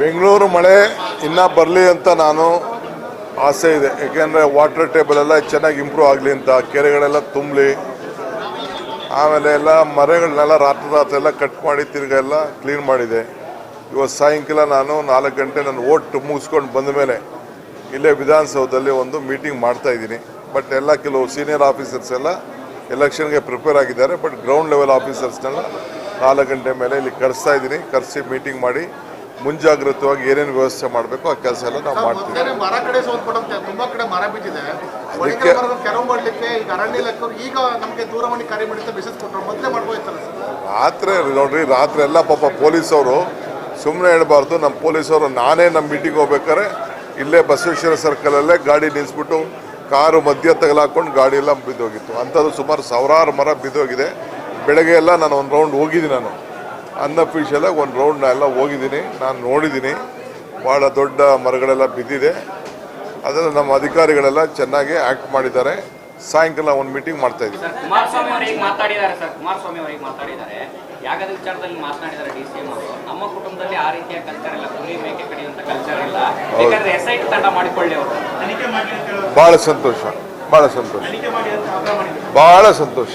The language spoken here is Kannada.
ಬೆಂಗಳೂರು ಮಳೆ ಇನ್ನೂ ಬರಲಿ ಅಂತ ನಾನು ಆಸೆ ಇದೆ. ಯಾಕೆಂದರೆ ವಾಟರ್ ಟೇಬಲ್ ಎಲ್ಲ ಚೆನ್ನಾಗಿ ಇಂಪ್ರೂವ್ ಆಗಲಿ ಅಂತ, ಕೆರೆಗಳೆಲ್ಲ ತುಂಬಲಿ, ಆಮೇಲೆ ಎಲ್ಲ ಮರಗಳನ್ನೆಲ್ಲ ರಾತ್ರಿ ರಾತ್ರಿ ಎಲ್ಲ ಕಟ್ ಮಾಡಿ ತಿರ್ಗ ಎಲ್ಲ ಕ್ಲೀನ್ ಮಾಡಿದೆ. ಇವತ್ತು ಸಾಯಂಕಾಲ ನಾನು ನಾಲ್ಕು ಗಂಟೆ ನಾನು ಓಟ್ ಮುಗಿಸ್ಕೊಂಡು ಬಂದ ಮೇಲೆ ಇಲ್ಲೇ ವಿಧಾನಸೌಧದಲ್ಲಿ ಒಂದು ಮೀಟಿಂಗ್ ಮಾಡ್ತಾ ಇದ್ದೀನಿ. ಬಟ್ ಎಲ್ಲ ಕೆಲವು ಸೀನಿಯರ್ ಆಫೀಸರ್ಸ್ ಎಲ್ಲ ಎಲೆಕ್ಷನ್ಗೆ ಪ್ರಿಪೇರ್ ಆಗಿದ್ದಾರೆ. ಬಟ್ ಗ್ರೌಂಡ್ ಲೆವೆಲ್ ಆಫೀಸರ್ಸ್ನೆಲ್ಲ ನಾಲ್ಕು ಗಂಟೆ ಮೇಲೆ ಇಲ್ಲಿ ಕರೆಸ್ತಾ ಇದ್ದೀನಿ. ಕರೆಸಿ ಮೀಟಿಂಗ್ ಮಾಡಿ ಮುಂಜಾಗ್ರತವಾಗಿ ಏನೇನು ವ್ಯವಸ್ಥೆ ಮಾಡಬೇಕು ಆ ಕೆಲಸ ಎಲ್ಲ ನಾವು ಮಾಡ್ತೀವಿ. ಅದಕ್ಕೆ- ರಾತ್ರಿ ನೋಡ್ರಿ ರಾತ್ರಿ ಎಲ್ಲ ಪಾಪ ಪೊಲೀಸವರು ಸುಮ್ಮನೆ ಹೇಳ್ಬಾರ್ದು ನಮ್ಮ ಪೊಲೀಸವರು ನಾನೇ ನಮ್ಮ ಮೀಟಿಂಗ್ ಹೋಗ್ಬೇಕಾರೆ ಇಲ್ಲೇ ಬಸವೇಶ್ವರ ಸರ್ಕಲಲ್ಲೇ ಗಾಡಿ ನಿಲ್ಲಿಸ್ಬಿಟ್ಟು ಕಾರು ಮಧ್ಯ ತಗಲಾಕೊಂಡು ಗಾಡಿ ಎಲ್ಲ ಬಿದ್ದೋಗಿತ್ತು. ಅಂಥದ್ದು ಸುಮಾರು ಸಾವಿರಾರು ಮರ ಬಿದ್ದೋಗಿದೆ. ಬೆಳಗ್ಗೆ ಎಲ್ಲ ನಾನು ಒಂದು ರೌಂಡ್ ಹೋಗಿದ್ದೀನಿ ನಾನು. ಅನ್ಅಫಿಷಿಯಲ್ ಆಗಿ ಒಂದು ರೌಂಡ್ ಎಲ್ಲ ಹೋಗಿದ್ದೀನಿ. ನಾನು ನೋಡಿದ್ದೀನಿ. ಭಾಳ ದೊಡ್ಡ ಮರಗಳೆಲ್ಲ ಬಿದ್ದಿದೆ. ಅದನ್ನು ನಮ್ಮ ಅಧಿಕಾರಿಗಳೆಲ್ಲ ಚೆನ್ನಾಗಿ ಆ್ಯಕ್ಟ್ ಮಾಡಿದ್ದಾರೆ. ಸಾಯಂಕಾಲ ಒಂದು ಮೀಟಿಂಗ್ ಮಾಡ್ತಾ ಇದ್ದೀವಿ ಭಾಳ ಸಂತೋಷ. ಭಾಳ ಸಂತೋಷ. ಭಾಳ ಸಂತೋಷ.